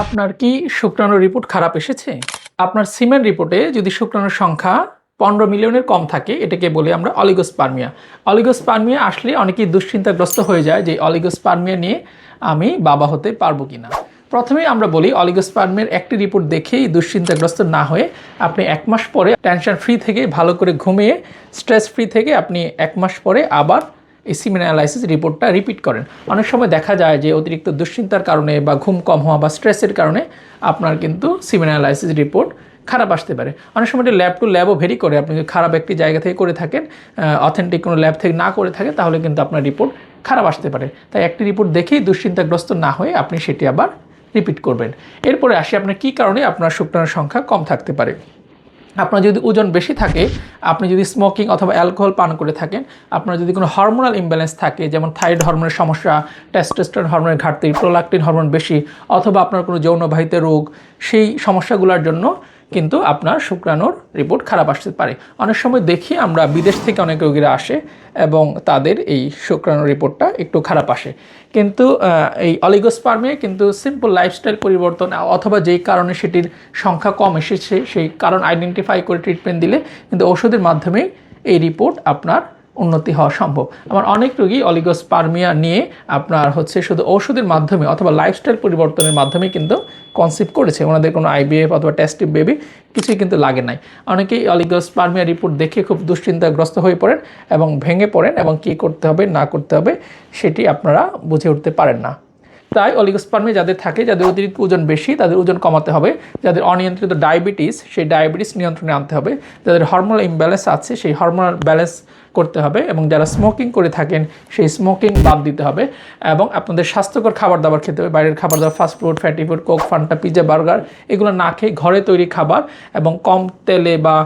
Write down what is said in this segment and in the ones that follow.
আপনার কি শুক্রাণু রিপোর্ট খারাপ এসেছে? আপনার সিমেন্ট রিপোর্টে যদি শুক্রাণুর সংখ্যা পনেরো মিলিয়নের কম থাকে, এটাকে বলি আমরা অলিগোস্পার্মিয়া। অলিগোস্পার্মিয়া আসলে অনেকেই দুশ্চিন্তাগ্রস্ত হয়ে যায় যে অলিগোস্পার্মিয়া নিয়ে আমি বাবা হতে পারব কি না প্রথমেই আমরা বলি অলিগোস্পার্মের একটি রিপোর্ট দেখেই দুশ্চিন্তাগ্রস্ত না হয়ে আপনি এক মাস পরে টেনশন ফ্রি থেকে ভালো করে ঘুমিয়ে স্ট্রেস ফ্রি থেকে আপনি এক মাস পরে আবার এই সিমেন অ্যানালাইসিস রিপোর্টটা রিপিট করেন। অনেক সময় দেখা যায় যে অতিরিক্ত দুশ্চিন্তার কারণে বা ঘুম কম হওয়া বা স্ট্রেসের কারণে আপনার কিন্তু সিমেন অ্যানালাইসিস রিপোর্ট খারাপ আসতে পারে। অনেক সময় এটা ল্যাব টু ল্যাবও ভেরি করে, আপনি যদি খারাপ একটি জায়গা থেকে করে থাকেন অথেন্টিক কোনো ল্যাব থেকে না করে থাকেন, তাহলে কিন্তু আপনার রিপোর্ট খারাপ আসতে পারে। তাই একটি রিপোর্ট দেখেই দুশ্চিন্তাগ্রস্ত না হয়ে আপনি সেটি আবার রিপিট করবেন। এরপরে আসি আপনার কী কারণে আপনার শুক্রাণুর সংখ্যা কম থাকতে পারে। আপনার যদি ওজন বেশি থাকে, আপনি যদি স্মোকিং অথবা অ্যালকোহল পান করে থাকেন, আপনার যদি কোনো হরমোনাল ইমব্যালেন্স থাকে, যেমন থাইরয়েড হরমোনের সমস্যা টেস্টোস্টেরন হরমোনের ঘাটতি প্রোলাকটিন হরমোন বেশি, অথবা আপনার কোনো যৌনবাহিত রোগ, সেই সমস্যাগুলোর জন্য কিন্তু আপনার শুক্রাণুর রিপোর্ট খারাপ আসতে পারে। অনেক সময় দেখি আমরা বিদেশ থেকে অনেক রোগীরা আসে এবং তাদের এই শুক্রাণুর রিপোর্টটা একটু খারাপ আসে। কিন্তু এই অলিগোস্পার্মে কিন্তু সিম্পল লাইফস্টাইল পরিবর্তন অথবা যেই কারণে সেটির সংখ্যা কম এসেছে, সেই কারণ আইডেন্টিফাই করে ট্রিটমেন্ট দিলে কিন্তু ওষুধের মাধ্যমেই এই রিপোর্ট আপনার উন্নতি হওয়া সম্ভব। আমার অনেক রোগী অলিগোস্পার্মিয়া নিয়ে আপনার হচ্ছে শুধু ওষুধের মাধ্যমে অথবা লাইফস্টাইল পরিবর্তনের মাধ্যমে কিন্তু কনসিভ করেছে। ওনাদের কোনো আইবিএফ অথবা টেস্টিভ বেবি কিছুই কিন্তু লাগে নাই। অনেকেই অলিগোস্পার্মিয়া রিপোর্ট দেখে খুব দুশ্চিন্তাগ্রস্ত হয়ে পড়েন এবং ভেঙে পড়েন এবং কী করতে হবে, না করতে হবে সেটি আপনারা বুঝে উঠতে পারেন না। তাই অলিগোস্পার্মে যাদের থাকে, যাদের অতিরিক্ত ওজন বেশি, তাদের ওজন কমাতে হবে। যাদের অনিয়ন্ত্রিত ডায়াবেটিস সেই ডায়াবেটিস নিয়ন্ত্রণে আনতে হবে। যাদের হরমোনাল ইমব্যালেন্স আছে, সেই হরমোনাল ব্যালেন্স করতে হবে এবং যারা স্মোকিং করে থাকেন, সেই স্মোকিং বাদ দিতে হবে এবং আপনাদের স্বাস্থ্যকর খাবার দাবার খেতে হবে। বাইরের খাবার দাবার fast food fatty food Coke Fanta pizza burger এগুলো না খেয়ে ঘরে তৈরি খাবার এবং কম তেলে বা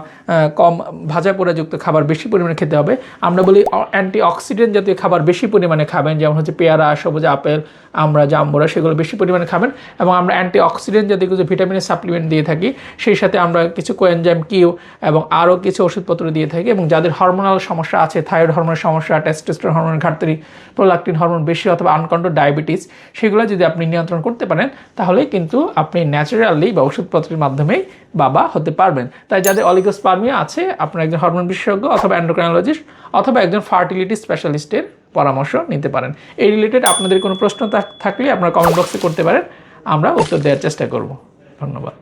কম ভাজা পোড়াযুক্ত খাবার বেশি পরিমাণে খেতে হবে। আমরা বলি অ্যান্টি অক্সিডেন্ট জাতীয় খাবার বেশি পরিমাণে খাবেন, যেমন হচ্ছে পেয়ারা, সবুজ আপেল, আমরা জাম্বুরা সেগুলো বেশি পরিমাণে খাবেন এবং আমরা অ্যান্টি অক্সিডেন্ট জাতীয় কিছু ভিটামিনের সাপ্লিমেন্ট দিয়ে থাকি। সেই সাথে আমরা কিছু কোয়েনজাইম কিউ এবং আরও কিছু ওষুধপত্র দিয়ে থাকি এবং যাদের হরমোনাল সমস্যা আছে থাইরয়েড হরমোনের সমস্যা টেস্টোস্টেরন হরমোনের ঘাটতি প্রোলাকটিন হরমোন বেশি অথবা আনকন্ট্রোল ডায়াবেটিস সেগুলো যদি আপনি নিয়ন্ত্রণ করতে পারেন, তাহলে কিন্তু আপনি ন্যাচারালি বা ওষুধপত্রের মাধ্যমেই বাবা হতে পারবেন। তাই যাদের অলিগোস্পার্মিয়া আছে, আপনার একজন হরমোন বিশেষজ্ঞ অথবা অ্যান্ডোক্রাইনোলজিস্ট অথবা একজন ফার্টিলিটি স্পেশালিস্টের পরামর্শ নিতে পারেন। এই রিলেটেড আপনাদের কোনো প্রশ্ন থাকলে আপনারা কমেন্ট বক্সে করতে পারেন, আমরা উত্তর দেওয়ার চেষ্টা করব। ধন্যবাদ।